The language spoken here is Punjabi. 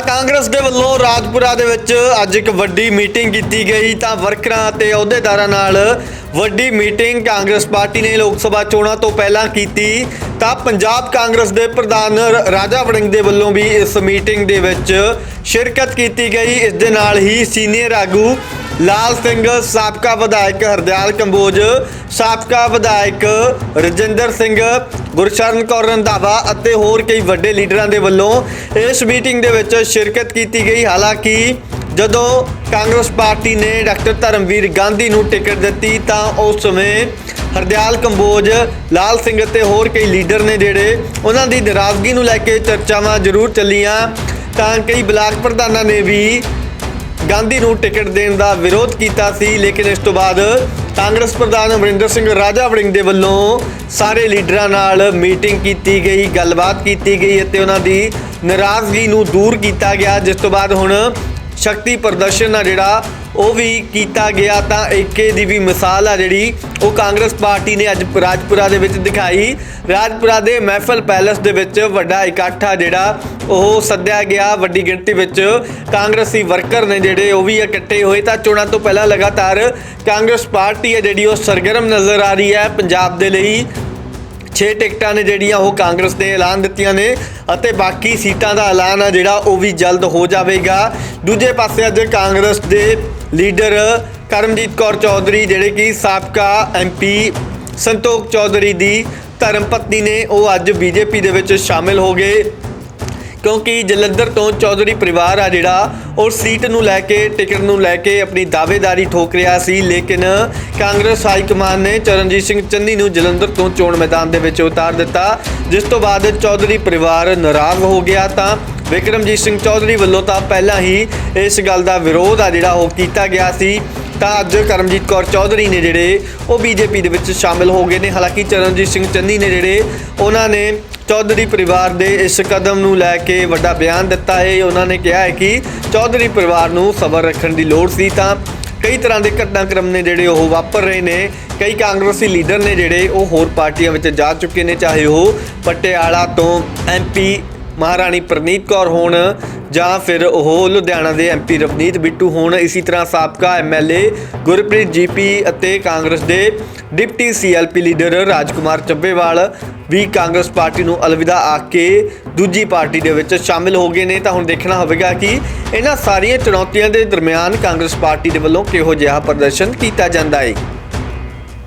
ਤਾਂ ਕਾਂਗਰਸ ਦੇ ਵੱਲੋਂ ਰਾਜਪੁਰਾ ਦੇ ਵਿੱਚ ਅੱਜ ਇੱਕ ਵੱਡੀ ਮੀਟਿੰਗ ਕੀਤੀ ਗਈ ਤਾਂ ਵਰਕਰਾਂ ਅਤੇ ਅਹੁਦੇਦਾਰਾਂ ਨਾਲ ਵੱਡੀ ਮੀਟਿੰਗ ਕਾਂਗਰਸ ਪਾਰਟੀ ਨੇ ਲੋਕ ਸਭਾ ਚੋਣਾਂ ਤੋਂ ਪਹਿਲਾਂ ਕੀਤੀ। ਤਾਂ ਪੰਜਾਬ ਕਾਂਗਰਸ ਦੇ ਪ੍ਰਧਾਨ ਰਾਜਾ ਵੜਿੰਗ ਦੇ ਵੱਲੋਂ ਵੀ ਇਸ ਮੀਟਿੰਗ ਦੇ ਵਿੱਚ ਸ਼ਿਰਕਤ ਕੀਤੀ ਗਈ। ਇਸ ਦੇ ਨਾਲ ਹੀ ਸੀਨੀਅਰ ਆਗੂ ਲਾਲ ਸਿੰਘ, ਸਾਬਕਾ ਵਿਧਾਇਕ ਹਰਦਿਆਲ ਕੰਬੋਜ, ਸਾਬਕਾ ਵਿਧਾਇਕ ਰਜਿੰਦਰ ਸਿੰਘ, ਗੁਰਸ਼ਰਨ ਕੌਰ ਰੰਧਾਵਾ ਅਤੇ ਹੋਰ ਕਈ ਵੱਡੇ ਲੀਡਰਾਂ ਦੇ ਵੱਲੋਂ ਇਸ ਮੀਟਿੰਗ ਦੇ ਵਿੱਚ ਸ਼ਿਰਕਤ ਕੀਤੀ ਗਈ। ਹਾਲਾਂਕਿ ਜਦੋਂ ਕਾਂਗਰਸ ਪਾਰਟੀ ਨੇ ਡਾਕਟਰ ਧਰਮਵੀਰ ਗਾਂਧੀ ਨੂੰ ਟਿਕਟ ਦਿੱਤੀ, ਤਾਂ ਉਸ ਸਮੇਂ ਹਰਦਿਆਲ ਕੰਬੋਜ, ਲਾਲ ਸਿੰਘ ਅਤੇ ਹੋਰ ਕਈ ਲੀਡਰ ਨੇ ਜਿਹੜੇ ਉਹਨਾਂ ਦੀ ਨਾਰਾਜ਼ਗੀ ਨੂੰ ਲੈ ਕੇ ਚਰਚਾਵਾਂ ਜ਼ਰੂਰ ਚੱਲੀਆਂ। ਤਾਂ ਕਈ ਬਲਾਕ ਪ੍ਰਧਾਨਾਂ ਨੇ ਵੀ ਗਾਂਧੀ ਨੂੰ ਟਿਕਟ ਦੇਣ ਦਾ ਵਿਰੋਧ ਕੀਤਾ ਸੀ, ਲੇਕਿਨ ਇਸ ਤੋਂ ਬਾਅਦ ਕਾਂਗਰਸ ਪ੍ਰਧਾਨ ਅਮਰਿੰਦਰ ਸਿੰਘ ਰਾਜਾ ਵੜਿੰਗ ਦੇ ਵੱਲੋਂ ਸਾਰੇ ਲੀਡਰਾਂ ਨਾਲ ਮੀਟਿੰਗ ਕੀਤੀ ਗਈ, ਗੱਲਬਾਤ ਕੀਤੀ ਗਈ ਅਤੇ ਉਹਨਾਂ ਦੀ ਨਾਰਾਜ਼ਗੀ ਨੂੰ ਦੂਰ ਕੀਤਾ ਗਿਆ, ਜਿਸ ਤੋਂ ਬਾਅਦ ਹੁਣ ਸ਼ਕਤੀ ਪ੍ਰਦਰਸ਼ਨ ਆ ਜਿਹੜਾ ਉਹ ਵੀ ਕੀਤਾ ਗਿਆ ਤਾਂ ਏਕੇ ਦੀ ਵੀ ਮਿਸਾਲ ਆ ਜਿਹੜੀ ਉਹ ਕਾਂਗਰਸ ਪਾਰਟੀ ਨੇ ਅੱਜ ਰਾਜਪੁਰਾ ਦੇ ਵਿੱਚ ਦਿਖਾਈ। ਰਾਜਪੁਰਾ ਦੇ ਮਹਿਫਲ ਪੈਲੇਸ ਦੇ ਵਿੱਚ ਵੱਡਾ ਇਕੱਠ ਆ ਜਿਹੜਾ ਉਹ ਸੱਦਿਆ ਗਿਆ। ਵੱਡੀ ਗਿਣਤੀ ਵਿੱਚ ਕਾਂਗਰਸੀ ਵਰਕਰ ਨੇ ਜਿਹੜੇ ਉਹ ਵੀ ਇਕੱਠੇ ਹੋਏ। ਤਾਂ ਚੋਣਾਂ ਤੋਂ ਪਹਿਲਾਂ ਲਗਾਤਾਰ ਕਾਂਗਰਸ ਪਾਰਟੀ ਹੈ ਜਿਹੜੀ ਉਹ ਸਰਗਰਮ ਨਜ਼ਰ ਆ ਰਹੀ ਹੈ। ਪੰਜਾਬ ਦੇ ਲਈ 6 ਟਿਕਟਾਂ ਨੇ ਜਿਹੜੀਆਂ ਉਹ ਕਾਂਗਰਸ ਨੇ ਐਲਾਨ ਦਿੱਤੀਆਂ ਨੇ ਅਤੇ ਬਾਕੀ ਸੀਟਾਂ ਦਾ ਐਲਾਨ ਆ ਜਿਹੜਾ ਉਹ ਵੀ ਜਲਦ ਹੋ ਜਾਵੇਗਾ। ਦੂਜੇ ਪਾਸੇ ਅੱਜ ਕਾਂਗਰਸ ਦੇ ਲੀਡਰ ਕਰਮਜੀਤ ਕੌਰ ਚੌਧਰੀ, ਜਿਹੜੇ ਕਿ ਸਾਬਕਾ ਐਮਪੀ ਸੰਤੋਖ ਚੌਧਰੀ ਦੀ ਧਰਮ ਪਤਨੀ ਨੇ, ਉਹ ਅੱਜ ਬੀਜੇਪੀ ਦੇ ਵਿੱਚ ਸ਼ਾਮਿਲ ਹੋ ਗਏ। ਕਿਉਂਕਿ ਜਲੰਧਰ ਤੋਂ ਚੌਧਰੀ ਪਰਿਵਾਰ ਆ ਜਿਹੜਾ, ਉਹ ਸੀਟ ਨੂੰ ਲੈ ਕੇ, ਟਿਕਟ ਨੂੰ ਲੈ ਕੇ ਆਪਣੀ ਦਾਅਵੇਦਾਰੀ ਠੋਕ ਰਿਹਾ ਸੀ। ਲੇਕਿਨ ਕਾਂਗਰਸ ਹਾਈ ਕਮਾਨ ਨੇ ਚਰਨਜੀਤ ਸਿੰਘ ਚੰਨੀ ਨੂੰ ਜਲੰਧਰ ਤੋਂ ਚੋਣ ਮੈਦਾਨ ਦੇ ਵਿੱਚ ਉਤਾਰ ਦਿੱਤਾ, ਜਿਸ ਤੋਂ ਬਾਅਦ ਚੌਧਰੀ ਪਰਿਵਾਰ ਨਾਰਾਜ਼ ਹੋ ਗਿਆ ਤਾਂ ਵਿਕਰਮਜੀਤ ਸਿੰਘ ਚੌਧਰੀ ਵੱਲੋਂ ਤਾਂ ਪਹਿਲਾਂ ਹੀ ਇਸ ਗੱਲ ਦਾ ਵਿਰੋਧ ਆ ਜਿਹੜਾ ਉਹ ਕੀਤਾ ਗਿਆ ਸੀ। ਤਾਂ ਅੱਜ ਕਰਮਜੀਤ ਕੌਰ ਚੌਧਰੀ ਨੇ ਜਿਹੜੇ ਉਹ ਬੀਜੇਪੀ ਦੇ ਵਿੱਚ ਸ਼ਾਮਿਲ ਹੋ ਗਏ ਨੇ। ਹਾਲਾਂਕਿ ਚਰਨਜੀਤ ਸਿੰਘ ਚੰਨੀ ਨੇ ਜਿਹੜੇ ਉਹਨਾਂ ਨੇ ਚੌਧਰੀ ਪਰਿਵਾਰ ਦੇ ਇਸ ਕਦਮ ਨੂੰ ਲੈ ਕੇ ਵੱਡਾ ਬਿਆਨ ਦਿੱਤਾ ਹੈ। ਉਹਨਾਂ ਨੇ ਕਿਹਾ ਹੈ ਕਿ ਚੌਧਰੀ ਪਰਿਵਾਰ ਨੂੰ ਸਬਰ ਰੱਖਣ ਦੀ ਲੋੜ ਸੀ। ਤਾਂ ਕਈ ਤਰ੍ਹਾਂ ਦੇ ਘਟਨਾਕ੍ਰਮ ਨੇ ਜਿਹੜੇ ਉਹ ਵਾਪਰ ਰਹੇ ਨੇ। ਕਈ ਕਾਂਗਰਸੀ ਲੀਡਰ ਨੇ ਜਿਹੜੇ ਉਹ ਹੋਰ ਪਾਰਟੀਆਂ ਵਿੱਚ ਜਾ ਚੁੱਕੇ ਨੇ, ਚਾਹੇ ਉਹ ਪਟਿਆਲਾ ਤੋਂ ਐਮਪੀ ਮਹਾਰਾਣੀ ਪ੍ਰਨੀਤ ਕੌਰ ਹੋਣ ਜਾਂ ਫਿਰ ਉਹ ਲੁਧਿਆਣਾ ਦੇ ਐਮਪੀ ਰਵਨੀਤ ਬਿੱਟੂ ਹੋਣ, ਇਸੇ ਤਰ੍ਹਾਂ ਸਾਬਕਾ ਐਮਐਲਏ ਗੁਰਪ੍ਰੀਤ ਜੀਪੀ ਅਤੇ ਕਾਂਗਰਸ ਦੇ deputy CLP leader Rajkumar Chabbewal ਵੀ ਕਾਂਗਰਸ ਪਾਰਟੀ ਨੂੰ ਅਲਵਿਦਾ ਆਖ ਕੇ ਦੂਜੀ ਪਾਰਟੀ ਦੇ ਵਿੱਚ ਸ਼ਾਮਿਲ ਹੋ ਗਏ ਨੇ। ਤਾਂ ਹੁਣ ਦੇਖਣਾ ਹੋਵੇਗਾ ਕਿ ਇਹਨਾਂ ਸਾਰੀਆਂ ਚੁਣੌਤੀਆਂ ਦੇ ਦਰਮਿਆਨ ਕਾਂਗਰਸ ਪਾਰਟੀ ਦੇ ਵੱਲੋਂ ਕਿਹੋ ਜਿਹਾ ਪ੍ਰਦਰਸ਼ਨ ਕੀਤਾ ਜਾਂਦਾ ਹੈ